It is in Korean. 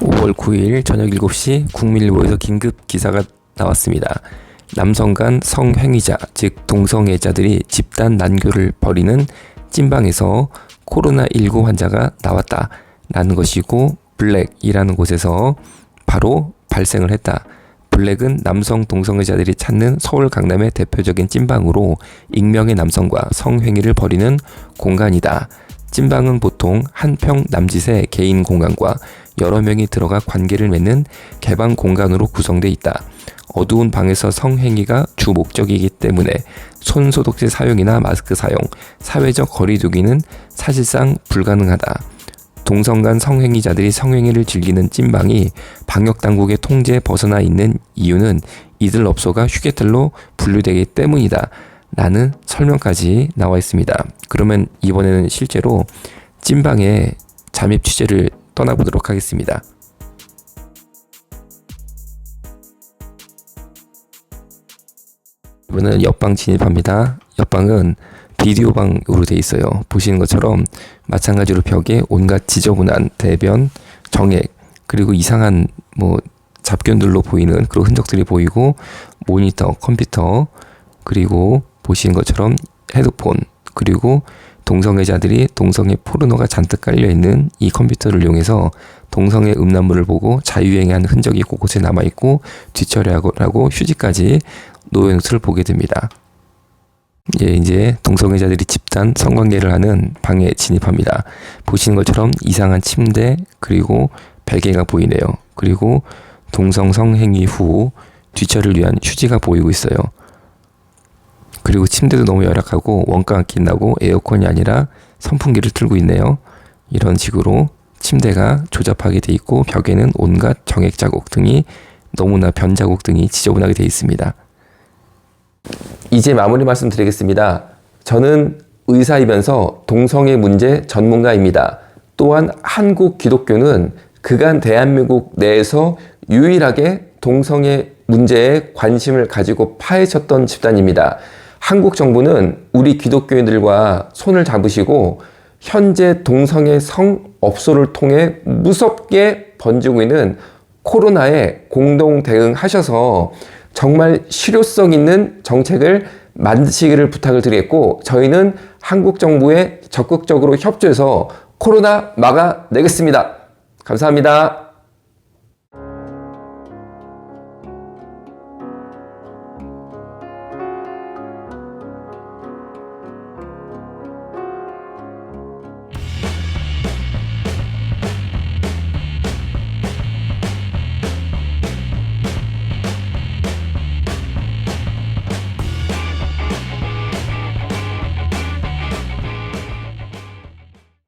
5월 9일 저녁 7시 국민일보에서 긴급 기사가 나왔습니다. 남성 간 성행위자, 즉 동성애자들이 집단 난교를 벌이는 찐방에서 코로나19 환자가 나왔다. 라는 것이고 블랙이라는 곳에서 바로 발생을 했다. 블랙은 남성 동성애자들이 찾는 서울 강남의 대표적인 찐방으로 익명의 남성과 성행위를 벌이는 공간이다. 찐방은 보통 한 평 남짓의 개인 공간과 여러 명이 들어가 관계를 맺는 개방 공간으로 구성되어 있다. 어두운 방에서 성행위가 주 목적이기 때문에 손 소독제 사용이나 마스크 사용, 사회적 거리두기는 사실상 불가능하다. 동성 간 성행위자들이 성행위를 즐기는 찐방이 방역 당국의 통제에 벗어나 있는 이유는 이들 업소가 휴게틀로 분류되기 때문이다. 라는 설명까지 나와 있습니다. 그러면 이번에는 실제로 찐방의 잠입 취재를 떠나보도록 하겠습니다. 이번에는 옆방 진입합니다. 옆방은 비디오 방으로 돼 있어요. 보시는 것처럼 마찬가지로 벽에 온갖 지저분한 대변, 정액, 그리고 이상한 뭐 잡견들로 보이는 그런 흔적들이 보이고 모니터, 컴퓨터, 그리고 보시는 것처럼 헤드폰, 그리고 동성애자들이 동성애 포르노가 잔뜩 깔려 있는 이 컴퓨터를 이용해서 동성애 음란물을 보고 자유행위 한 흔적이 곳곳에 남아 있고 뒤처리하고 휴지까지 것을 보게 됩니다. 예, 이제 동성애자들이 집단 성관계를 하는 방에 진입합니다. 보시는 것처럼 이상한 침대 그리고 베개가 보이네요. 그리고 동성 성행위 후 뒤처리를 위한 휴지가 보이고 있어요. 그리고 침대도 너무 열악하고 원가가 낀다고 에어컨이 아니라 선풍기를 틀고 있네요. 이런 식으로 침대가 조잡하게 돼 있고 벽에는 온갖 정액 자국 등이 너무나 변 자국 등이 지저분하게 돼 있습니다. 이제 마무리 말씀드리겠습니다. 저는 의사이면서 동성애 문제 전문가입니다. 또한 한국 기독교는 그간 대한민국 내에서 유일하게 동성애 문제에 관심을 가지고 파헤쳤던 집단입니다. 한국 정부는 우리 기독교인들과 손을 잡으시고 현재 동성애 성 업소를 통해 무섭게 번지고 있는 코로나에 공동 대응하셔서 정말 실효성 있는 정책을 만드시기를 부탁을 드리겠고 저희는 한국 정부에 적극적으로 협조해서 코로나 막아내겠습니다. 감사합니다.